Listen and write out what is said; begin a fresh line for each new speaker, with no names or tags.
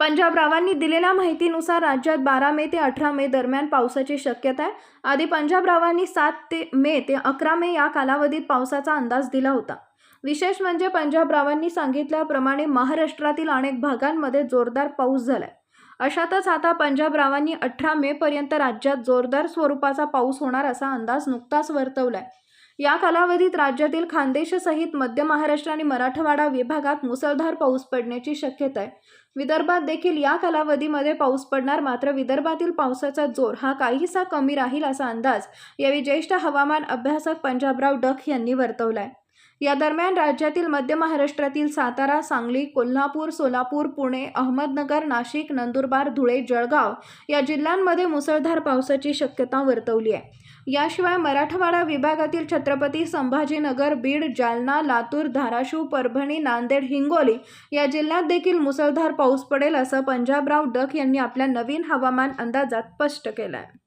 पंजाबरावांनी दिलेल्या माहितीनुसार राज्यात बारा मे ते अठरा मे दरम्यान पावसाची शक्यता आहे. आधी पंजाबरावांनी सात ते मे ते अकरा मे या कालावधीत पावसाचा अंदाज दिला होता. विशेष म्हणजे पंजाबरावांनी सांगितल्याप्रमाणे महाराष्ट्रातील अनेक भागांमध्ये जोरदार पाऊस झालाय. अशातच आता पंजाबरावांनी अठरा मे पर्यंत राज्यात जोरदार स्वरूपाचा पाऊस होणार असा अंदाज नुकताच वर्तवलाय. या कालावधीत राज्यातील खानदेशसहित मध्य महाराष्ट्र आणि मराठवाडा विभागात मुसळधार पाऊस पडण्याची शक्यता आहे. विदर्भात देखील या कालावधीमध्ये पाऊस पडणार मात्र विदर्भातील पावसाचा जोर हा काहीसा कमी राहील असा अंदाज यावेळी ज्येष्ठ हवामान अभ्यासक पंजाबराव डख यांनी वर्तवलाय. या दरम्यान राज्यातील मध्य महाराष्ट्रातील सातारा सांगली कोल्हापूर सोलापूर पुणे अहमदनगर नाशिक नंदुरबार धुळे जळगाव या जिल्ह्यांमध्ये मुसळधार पावसाची शक्यता वर्तवली आहे. याशिवाय मराठवाडा विभागातील छत्रपती संभाजीनगर बीड जालना लातूर धाराशिव परभणी नांदेड हिंगोली या जिल्ह्यात देखील मुसळधार पाऊस पडेल असं पंजाबराव डक यांनी आपल्या नवीन हवामान अंदाजात स्पष्ट केलं आहे